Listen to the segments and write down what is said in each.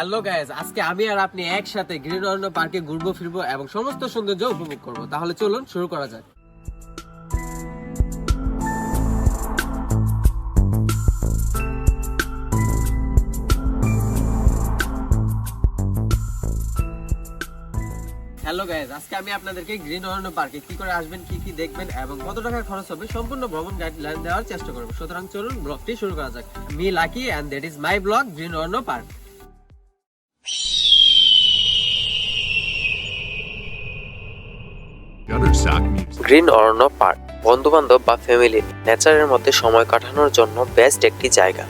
Hello guys আজকে আমি আর আপনি একসাথে গ্রিন অরণ্য পার্কে ঘুরবো, ফিরবো এবং সমস্ত সৌন্দর্য উপভোগ করব। তাহলে চলুন, শুরু করা যাক। হ্যালো গাইজ আজকে আমি আপনাদেরকে গ্রিন অরণ্য পার্কে কি করে আসবেন, কি কি দেখবেন এবং কত টাকা খরচ হবে সম্পূর্ণ ভ্রমণ গাইডলাইন দেওয়ার চেষ্টা করব। সুতরাং চলুন, ব্লগটি শুরু করা যাক। Me Lucky and that is my blog green Aranya park. Green Aranya park বন্ধু বান্ধব বা ফ্যামিলি, নেচারের মধ্যে সময় কাটানোর জন্য বেস্ট একটি জায়গা।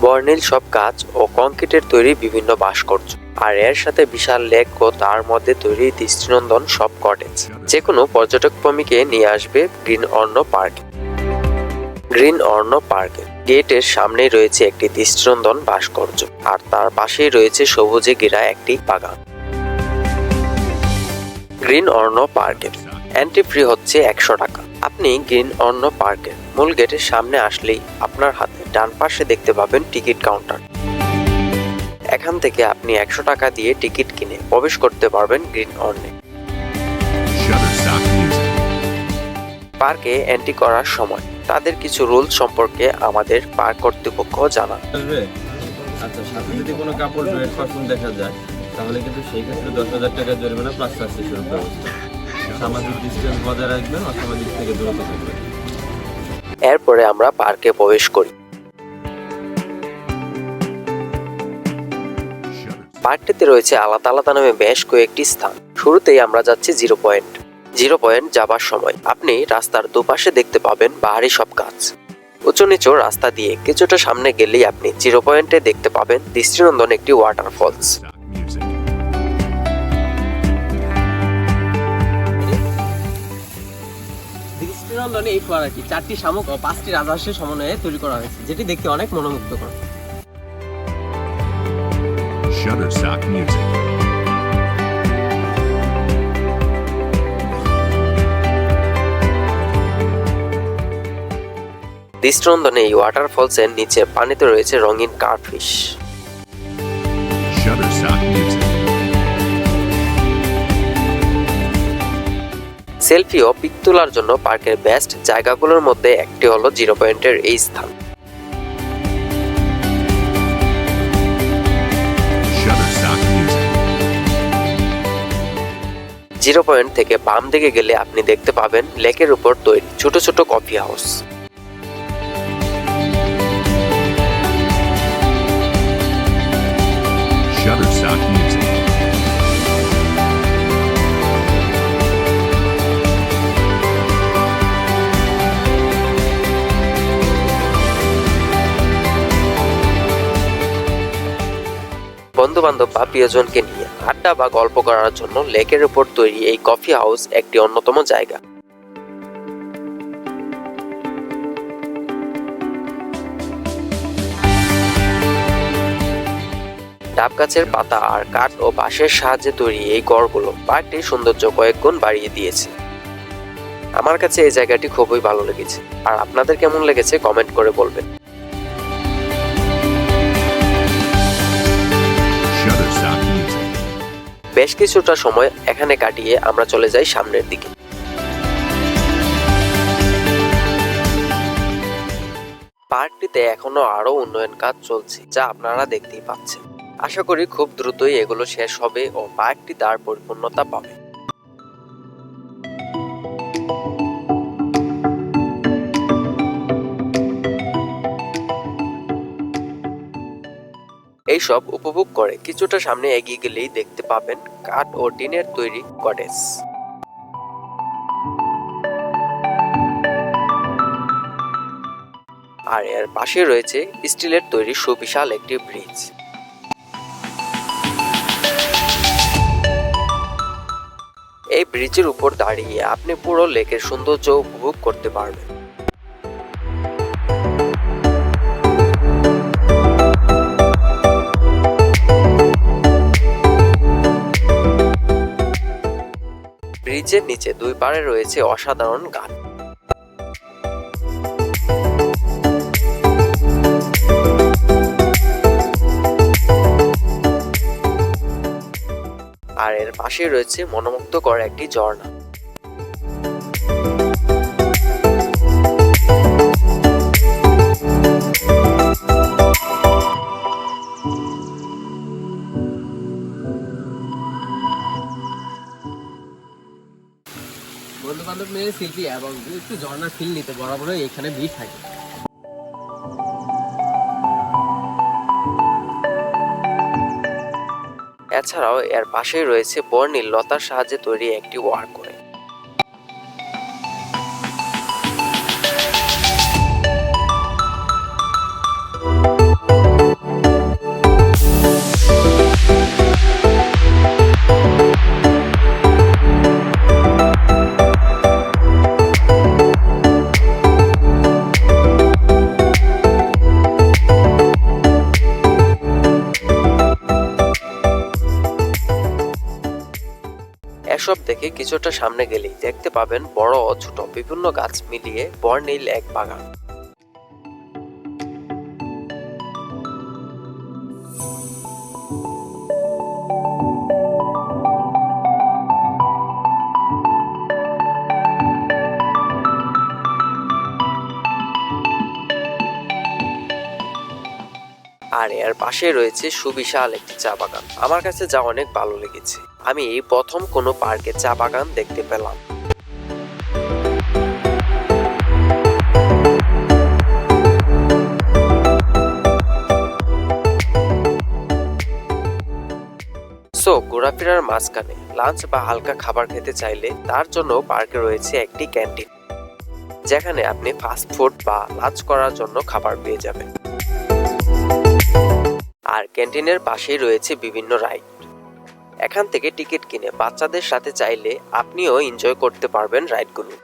বর্ণিল সব গাছ ও কংক্রিটের তৈরি বিভিন্ন ভাস্কর্য, আর এর সাথে বিশাল লেক ও তার মধ্যে তৈরি দৃষ্টিনন্দন সব কটেজ। যে কোনো পর্যটক প্রেমীকে নিয়ে আসবে গ্রিন অর্ণ পার্কে। গ্রিন অর্ণ পার্কে। গেটের সামনেই রয়েছে একটি দৃষ্টিনন্দন ভাস্কর্য, আর তার পাশেই রয়েছে সবুজে ঘেরা একটি বাগান। গ্রিন অর্ণ পার্কের। এন্ট্রি ফ্রি হচ্ছে একশো টাকা। আপনি গ্রিন অর্ণ পার্কের মূল গেটের সামনে আসলেই আপনার হাতে ডান পাশে দেখতে পাবেন টিকিট কাউন্টার। এখান থেকে আপনি একশো টাকা দিয়ে টিকিট কিনে প্রবেশ করতে পারবেন গ্রিন অর্ণে পার্কে এন্ট্রি করার সময়। তাদের কিছু রুলস সম্পর্কে আমাদের পার্ক কর্তৃপক্ষ জানান। আচ্ছা সাথে যদি কোনো কাপড় ডুয়েট পারফিউম দেখা যায় তাহলে কিন্তু সেই ক্ষেত্রে দশ হাজার টাকা জরিমানা প্লাস ব্যবস্থা। সামাজিক ডিস্টেন্স বজায় রাখবেন অসামাজিক থেকে দূরত থাকবেন। এরপরে আমরা পার্কে প্রবেশ করি। পার্কটিতে রয়েছে আলাদা আলাদা নামে বেশ কয়েকটি স্থান। শুরুতেই আমরা যাচ্ছি জিরো পয়েন্ট। জিরো পয়েন্ট যাবার সময় আপনি রাস্তার দুপাশে দেখতে পাবেন বাহারি সব গাছ উঁচু নিচু রাস্তা দিয়ে কিছুটা সামনে গেলেই আপনি জিরো পয়েন্টে দেখতে পাবেন দৃষ্টিনন্দন একটি ওয়াটারফলস. দৃষ্টিনন্দনে এই ফোয়ারাটি চারটি শামুক ও পাঁচটি রাজহাঁসের সমন্বয়ে তৈরি করা হয়েছে যেটি দেখতে অনেক মনোমুগ্ধকর Shutterstock Music. দৃষ্টিনন্দনে এই ওয়াটারফলসের নিচে পানিতে রয়েছে রঙিন Music. সেলফি ও পিক তোলার জন্য পার্কের বেস্ট জায়গাগুলোর মধ্যে একটি হলো জিরো পয়েন্টের এই স্থান জিরো পয়েন্ট থেকে বাম দিকে গেলে আপনি দেখতে পাবেন লেকের উপর তৈরি ছোট ছোট কফি হাউস বন্ধু বান্ধব বা প্রিয়জনকে নিয়ে আড্ডা বা গল্প করার জন্য লেকের উপর তৈরি এই কফি হাউস একটি অন্যতম জায়গা। ডাব গাছের পাতা আর কাঠ ও বাঁশের সাহায্যে তৈরি এই গড়গুলো পার্কটির সৌন্দর্য কয়েক গুণ বাড়িয়ে দিয়েছে। আমার কাছে এই জায়গাটি খুবই ভালো লেগেছে। আর আপনাদের কেমন লেগেছে কমেন্ট করে বলবেন। বেশ কিছুটা সময় এখানে কাটিয়ে আমরা চলে যাই সামনের দিকে। পার্কটিতে এখনও আরও উন্নয়ন কাজ চলছে, যা আপনারা দেখতেই পাচ্ছেন। আশা করি খুব দ্রুতই এগুলো শেষ হবে ও পার্কটি তার পরিপূর্ণতা পাবে। এইসব উপভোগ করে। কিছুটা সামনে এগিয়ে গেলেই দেখতে পাবেন কাঠ ও টিনের তৈরি কটেজ আর এর পাশে রয়েছে স্টিলের তৈরি সুবিশাল একটি ব্রিজ। এই ব্রিজের উপর দাঁড়িয়ে আপনি পুরো লেকের সৌন্দর্য উপভোগ করতে পারবেন। ব্রিজের নিচে দুই পারে রয়েছে অসাধারণ গান। আর এর পাশে রয়েছে মনোমুগ্ধকর একটি ঝর্ণা। বান্ধব এবং একটু ঝর্ণার ফিল নিতে বরাবরই এখানে ভিড় থাকে। এছাড়াও এর পাশেই রয়েছে বর্ণিল লতার সাহায্যে তৈরি একটি ওয়ার্ক দেখে কিছুটা সামনে গেলেই দেখতে পাবেন বড় ও ছোট বিভিন্ন গাছ মিলিয়ে বর্ণিল এক বাগান। আর এর পাশে রয়েছে সুবিশাল একটি চা বাগান। আমার কাছে যা অনেক ভালো লেগেছে। আমি প্রথম কোনো পার্কে চা বাগান দেখতে পেলাম। সো ঘোরাফেরার মাঝখানে লাঞ্চ বা হালকা খাবার খেতে চাইলে তার জন্য পার্কে রয়েছে একটি ক্যান্টিন, যেখানে আপনি ফাস্ট ফুড বা লাঞ্চ করার জন্য খাবার পেয়ে যাবেন। আর ক্যান্টিনের পাশেই রয়েছে বিভিন্ন রাইড এখান থেকে টিকিট কিনে বাচ্চাদের সাথে চাইলে আপনিও এনজয় করতে পারবেন রাইডগুলো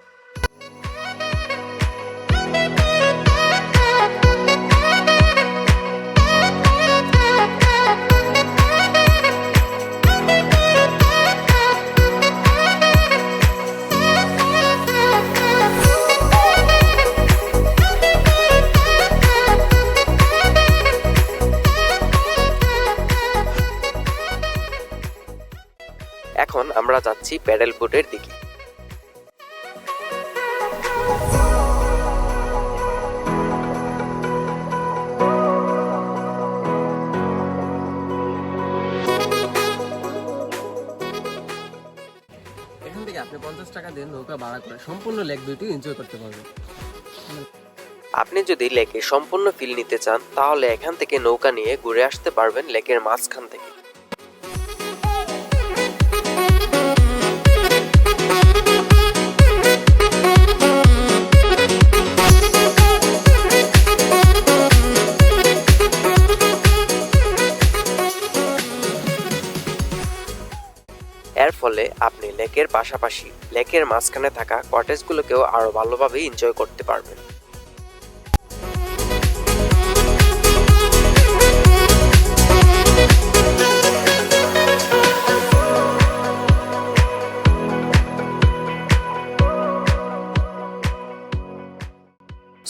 আমরা যাচ্ছি প্যাডেল বোটের দিকে। এখান থেকে আপনি পঞ্চাশ টাকা দিয়ে নৌকা ভাড়া করে সম্পূর্ণ লেক ভিউটি এনজয় করতে পারবেন। আপনি যদি লেকে সম্পূর্ণ ফিল নিতে চান তাহলে এখান থেকে নৌকা নিয়ে ঘুরে আসতে পারবেন লেকের মাঝখান থেকে। আপনি লেকের পাশাপাশি লেকের মাঝখানে থাকা কটেজগুলোকেও আরও ভালোভাবে এনজয় করতে পারবেন।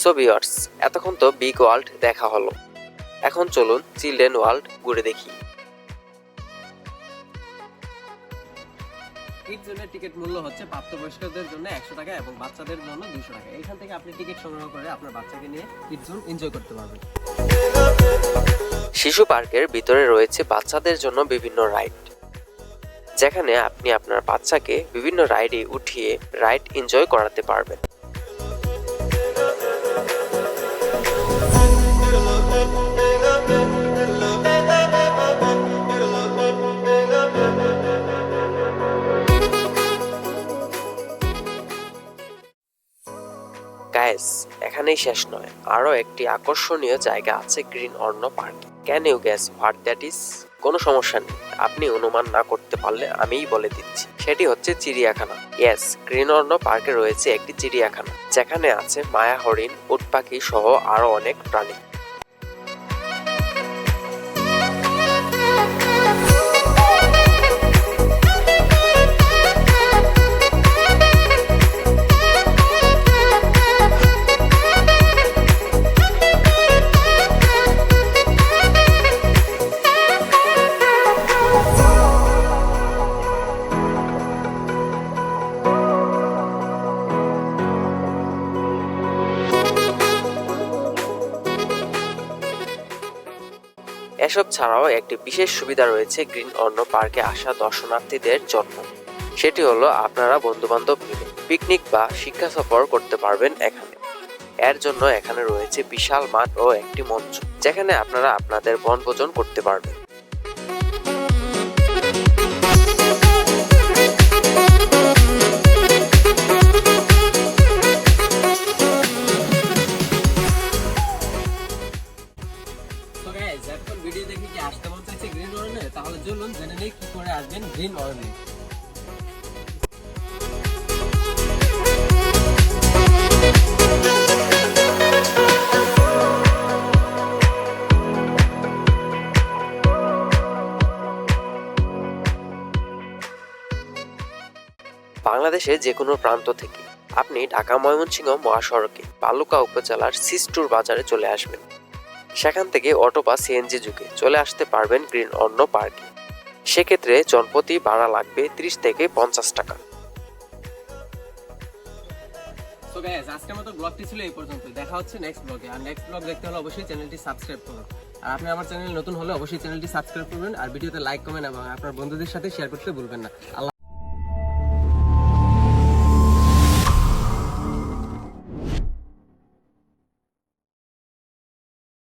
সো এতক্ষণ তো বিগ ওয়ার্ল্ড দেখা হলো। এখন চলুন চিলড্রেন ওয়ার্ল্ড ঘুরে দেখি। টিকিট মূল্য হচ্ছে প্রাপ্তবয়স্কদের জন্য একশো টাকা এবং বাচ্চাদের জন্য দুশো টাকা। এখান থেকে আপনি টিকিট সংগ্রহ করে আপনার বাচ্চাকে নিয়ে এনজয় করতে পারবেন। শিশু পার্কের ভিতরে রয়েছে বাচ্চাদের জন্য বিভিন্ন রাইড, যেখানে আপনি আপনার বাচ্চাকে বিভিন্ন রাইডে উঠিয়ে রাইড এনজয় করাতে পারবেন। এখানেই শেষ নয়। আরও একটি আকর্ষণীয় জায়গা আছে green Aranya park. Can you guess what that is কোনো সমস্যা নেই। আপনি অনুমান না করতে পারলে আমিই বলে দিচ্ছি। সেটি হচ্ছে চিড়িয়াখানা। ইয়েস গ্রিন অর্ণ পার্কে রয়েছে একটি চিড়িয়াখানা। যেখানে আছে মায়া হরিণ, উটপাখি সহ আরও অনেক প্রাণী। ছাড়াও একটি বিশেষ সুবিধা রয়েছে গ্রিন অন্য পার্কে আসা দর্শনার্থীদের জন্য। সেটি হলো আপনারা বন্ধুবান্ধব মিলে পিকনিক বা শিক্ষা সফর করতে পারবেন এখানে। এর জন্য এখানে রয়েছে বিশাল মাঠ ও একটি মঞ্চ, যেখানে আপনারা আপনাদের বনভোজন করতে পারবেন। বাংলাদেশে যে কোনো প্রান্ত থেকে আপনি ঢাকা ময়মনসিংহ মহাসড়কে বালুকা উপজেলার সিস্টুর বাজারে চলে আসবেন। সেখান থেকে অটো বা সিএনজি যুগে চলে আসতে পারবেন গ্রিন অন্য পার্কে। সেক্ষেত্রে জনপ্রতি ভাড়া লাগবে ত্রিশ থেকে পঞ্চাশ টাকা। তো গাইস আজকের মতো ব্লগটি ছিল এই পর্যন্ত। দেখা হচ্ছে নেক্সট ব্লগে আর নেক্সট ব্লগ দেখতে হলে অবশ্যই চ্যানেলটি সাবস্ক্রাইব করুন। আর আপনি আমার চ্যানেল নতুন হলে অবশ্যই চ্যানেলটি সাবস্ক্রাইব করবেন। আর ভিডিওতে লাইক কমেন্ট এবং আপনার বন্ধুদের সাথে শেয়ার করতে ভুলবেন না। আল্লাহ